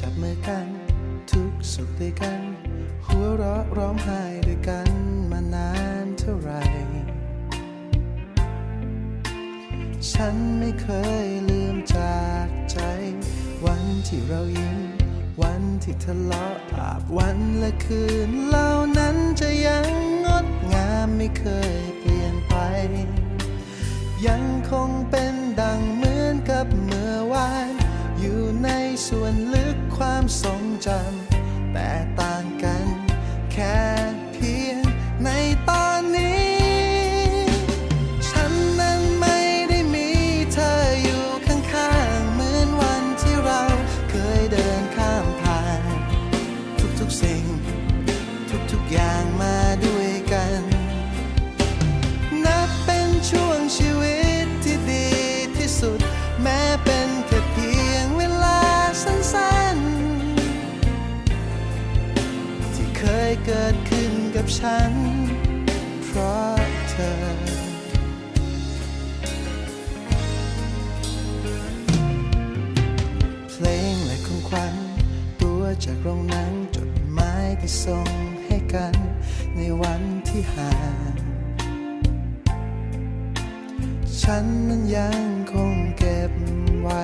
จับมือกัน ทุกสุขด้วยกัน หัวเราะร้องไห้ด้วยกันมานานเท่าไหร่ฉันไม่เคยลืมจากใจ วันที่เรายิ้ม วันที่ทะเลาะอาบวันและคืนเหล่านั้นจะยังงดงามไม่เคยเปลี่ยนไป ยังคงเป็นดัง ท ยเกิดขึ้นกับฉัน เพราะเธอ เพลงและของขวัญตัวจากโรงหนังจดหมายที่ส่งให้กันในวันที่ห่างฉันนั้นยังคงเก็บไว้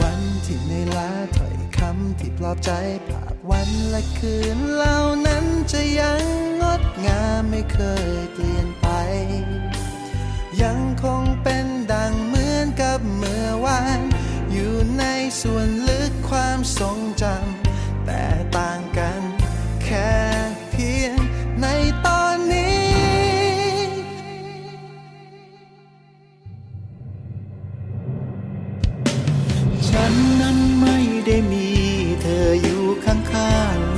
วันที่ในอยล้าถ้อยคำที่ปลอบใจภาพวันและคืนเหล่านั้น จะยังงดงามไม่เคยเปลี่ยนไป ยังคงเป็นดังเหมือนกับเมื่อวาน อยู่ในส่วนลึกความทรง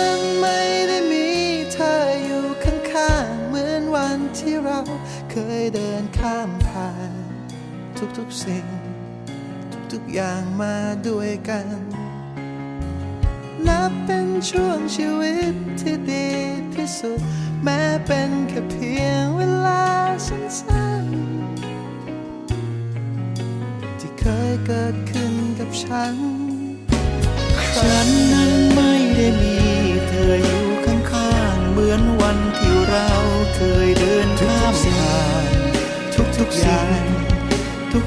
นั้นไม่ได้มีเธออยู่ข้างๆเหมือนวันที่เราเคยเดินข้ามผ่าน ทุกๆสิ่ง ทุกๆอย่างมาด้วยกัน นับเป็นช่วงชีวิตที่ดีที่สุด แม้เป็นแค่เพียงเวลาสั้นๆ ที่เคยเกิดขึ้นกับฉันฉัน